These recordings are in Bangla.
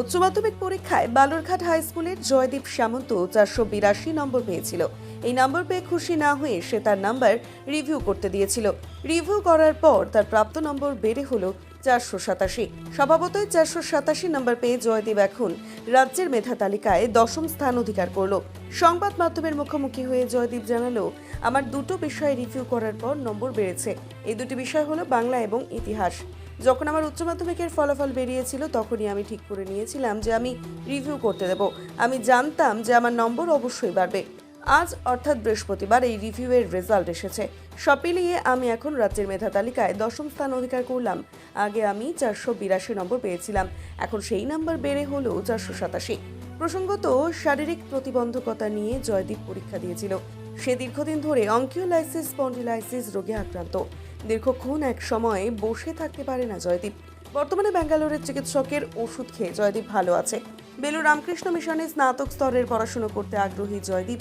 উচ্চ মাধ্যমিক পরীক্ষায় বালুরঘাট হাই স্কুলের জয়দীপ সামন্ত চারশো বিরাশি নম্বর পেয়েছিল। এই নম্বর পেয়ে খুশি না হয়ে সে তার নাম্বার রিভিউ করতে দিয়েছিল। রিভিউ করার পর তার প্রাপ্ত নম্বর বেড়ে হলো চারশো সাতাশি। স্বভাবতই চারশো সাতাশি নম্বর পেয়ে জয়দীপ এখন রাজ্যের মেধা তালিকায় দশম স্থান অধিকার করল। সংবাদ মাধ্যমের মুখোমুখি হয়ে জয়দীপ জানালো, আমার দুটো বিষয়ে রিভিউ করার পর নম্বর বেড়েছে। এই দুটি বিষয় হলো বাংলা এবং ইতিহাস। যখন আমার উচ্চ মাধ্যমিকের ফলাফল বেরিয়েছিল, তখনই আমি ঠিক করে নিয়েছিলাম যে আমি রিভিউ করতে দেব। আমি জানতাম যে আমার নম্বর অবশ্যই বাড়বে। আজ অর্থাৎ বৃহস্পতিবার এই রিভিউয়ের রেজাল্ট এসেছে। সব আমি এখন রাজ্যের মেধা তালিকায় দশম স্থান অধিকার করলাম। আগে আমি চারশো বিরাশি নম্বর পেয়েছিলাম। এখন সেই নাম্বার বেড়ে হলো চারশো সাতাশি। প্রসঙ্গত, শারীরিক প্রতিবন্ধকতা নিয়ে জয়দীপ পরীক্ষা দিয়েছিল। সে দীর্ঘদিন ধরে অঙ্কিওলাইসিস স্পন্ডিলাইসিস রোগে আক্রান্ত। দীর্ঘক্ষণ এক সময় বসে থাকতে পারে না জয়দীপ। বর্তমানে ব্যাঙ্গালোরের চিকিৎসকের ওষুধ খেয়ে জয়দীপ ভালো আছে। বেলু রামকৃষ্ণ মিশনে স্নাতক স্তরের পড়াশোনা করতে আগ্রহী জয়দীপ।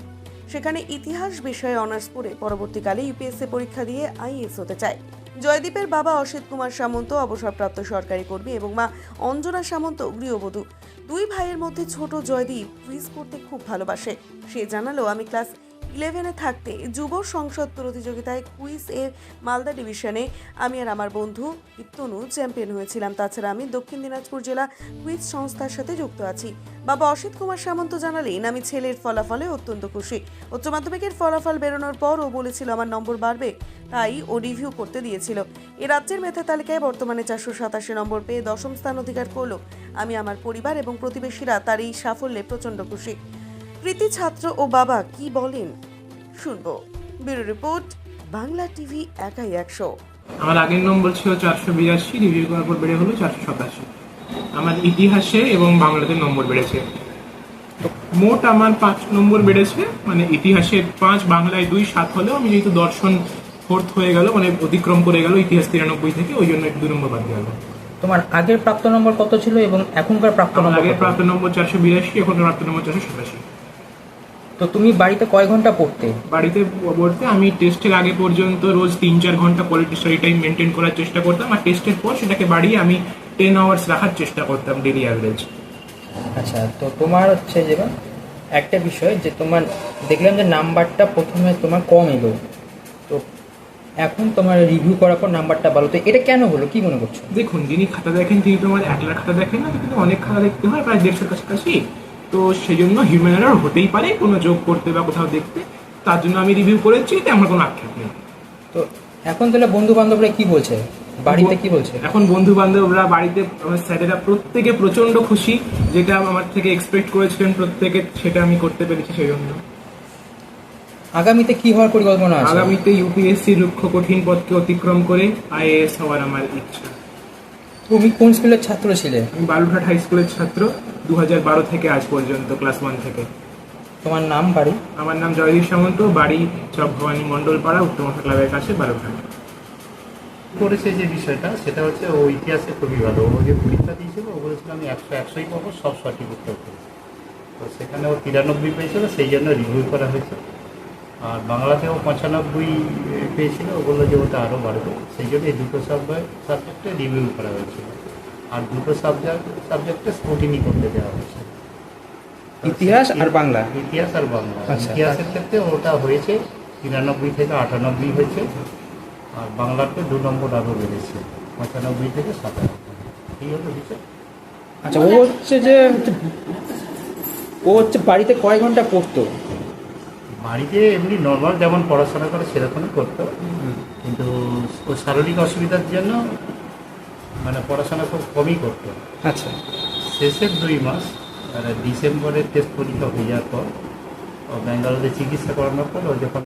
সেখানে ইতিহাস বিষয়ে অনার্স পড়ে পরবর্তীকালে ইউপিএসসি পরীক্ষা দিয়ে আইএস হতে চায়। জয়দীপের বাবা অসিত কুমার সামন্ত অবসরপ্রাপ্ত সরকারি কর্মী এবং মা অঞ্জনা সামন্ত গৃহবধূ। দুই ভাইয়ের মধ্যে ছোট জয়দীপ কুইজ করতে খুব ভালোবাসে। সে জানালো, আমি ক্লাস ইলেভেনে থাকতে যুব সংসদ প্রতিযোগিতায় কুইজ এ মালদা ডিভিশনে আমি আর আমার বন্ধু দীপ্তনু চ্যাম্পিয়ন হয়েছিলাম। তাছাড়া আমি দক্ষিণ দিনাজপুর জেলা কুইজ সংস্থার সাথে যুক্ত আছি। বাবা অসিত কুমার সামন্ত জানালেন, আমি ছেলের ফলাফলে অত্যন্ত খুশি। উচ্চ মাধ্যমিকের ফলাফল বেরোনোর পর ও বলেছিল আমার নম্বর বাড়বে, তাই ও রিভিউ করতে দিয়েছিল। এ রাজ্যের মেধা তালিকায় বর্তমানে চারশো সাতাশি নম্বর পেয়ে দশম স্থান অধিকার করল। আমি আমার পরিবার এবং প্রতিবেশীরা তার এই সাফল্যে প্রচণ্ড খুশি। কৃতি ছাত্র ও বাবা কি বলেন? শুনব। ব্যুরো রিপোর্ট বাংলা টিভি একাই একশো। আমার আগের নম্বর ছিল চারশো বিরাশি রিভিউ করার পর বেড়ে হলো চারশো সাতাশি। আমার ইতিহাসে এবং বাংলাতে নম্বর বেড়েছে। মোট আমার পাঁচ নম্বর বেড়েছে মানে ইতিহাসে পাঁচ বাংলায় দুই সাত হলেও আমি যেহেতু দর্শন ফোর্থ হয়ে গেল মানে অতিক্রম করে গেল ইতিহাস তিরানব্বই থেকে ওই জন্য একটু দু নম্বর বাদ গেল। তোমার আগের প্রাপ্ত নম্বর কত ছিল এবং এখনকার প্রাপ্ত নম্বর আগের প্রাপ্ত নম্বর চারশো বিরাশি এখন প্রাপ্ত নম্বর চারশো সাতাশি। তো তুমি বাড়িতে কয় ঘণ্টা পড়তে? বাড়িতে পড়তে আমি টেস্টের আগে পর্যন্ত রোজ তিন চার ঘণ্টা কোয়ালিটি স্টাডি টাইম মেনটেন করার চেষ্টা করতাম আর টেস্টের পর সেটাকে বাড়িয়ে আমি টেন আওয়ার্স রাখার চেষ্টা করতাম ডেলি অ্যাভারেজ আচ্ছা তো তোমার হচ্ছে যে একটা বিষয় যে তোমার দেখলাম যে নাম্বারটা প্রথমে তোমার কম এলো। তো এখন তোমার রিভিউ করার পর নাম্বারটা ভালো। তো এটা কেন হলো? কি মনে করছ? দেখুন যিনি খাতা দেখেন তিনি তোমার একলার খাতা দেখেন না কিন্তু অনেক খাতা দেখতে হয় প্রায় দেড়শোর কাছাকাছি। তো সেই জন্য হিউম্যান এরার হতেই পারে কোনো যোগ করতে বা কোথাও দেখতে। তার জন্য আমি রিভিউ করেছি এতে আমার কোনো আক্ষেপ নেই। তো এখন তাহলে বন্ধু বান্ধবরা কি বলছে? বাড়িতে কি বলছে? এখন বন্ধু বান্ধবরা বাড়িতে আমার স্যারেরা প্রত্যেকে প্রচণ্ড খুশি যেটা আমার থেকে এক্সপেক্ট করেছিলেন প্রত্যেকে সেটা আমি করতে পেরেছি সেই জন্য আগামীতে কি হওয়ার পরিকল্পনা আছে? আগামীতে ইউপিএসসি রুক্ষ কঠিন পথকে অতিক্রম করে আইএএস হওয়ার আমার ইচ্ছা। তুমি কোন স্কুলের ছাত্র ছিলে? আমি বালুরঘাট হাই স্কুলের ছাত্র। দু হাজার বারো থেকে আজ পর্যন্ত ক্লাস ওয়ান থেকে। তোমার নাম বাড়ি? আমার নাম জয়দীপ সামন্ত বাড়ি চক ভবানী মন্ডল পাড়া উত্তমশা ক্লাবের কাছে বালুরঘাট করেছে যে বিষয়টা সেটা হচ্ছে ও ইতিহাসে খুবই ভালো। ও যে পরীক্ষা দিয়েছিল ও বলেছিল আমি একশো একশোই পাবো সব সঠিক উত্তর করেছি তো সেখানে ও তিরানব্বই পেয়েছিল সেই জন্য রিভিউ করা হয়েছে। আর বাংলাতেও পঁচানব্বই পেয়েছিল ও বলল যে ওটা আরও বাড়বে। সেই জন্য এই দুটো সাবজেক্ট সাবজেক্টে রিভিউ করা হয়েছিল। আর দুটো সাবজেক্ট সাবজেক্টে স্কুটিনি করতে দেওয়া হয়েছে। ইতিহাস আর বাংলা? ইতিহাস আর বাংলা। আচ্ছা। ইতিহাসের ক্ষেত্রে ওটা হয়েছে তিরানব্বই থেকে আটানব্বই হয়েছে আর বাংলাতে দু নম্বর আরও বেড়েছে পঁচানব্বই থেকে সাতানব্বই। এই হলো বিষয়। আচ্ছা ও হচ্ছে যে ও হচ্ছে বাড়িতে কয় ঘণ্টা পড়তো? বাড়িতে এমনি নর্মাল যেমন পড়াশোনা করে সেরকমই করতো কিন্তু ও শারীরিক অসুবিধার জন্য মানে পড়াশোনা খুব কমই করতো। আচ্ছা। শেষের দুই মাস মানে ডিসেম্বরে টেস্ট পরীক্ষা হয়ে যাওয়ার পর ও ব্যাঙ্গালোরে চিকিৎসা করানোর পর ও যখন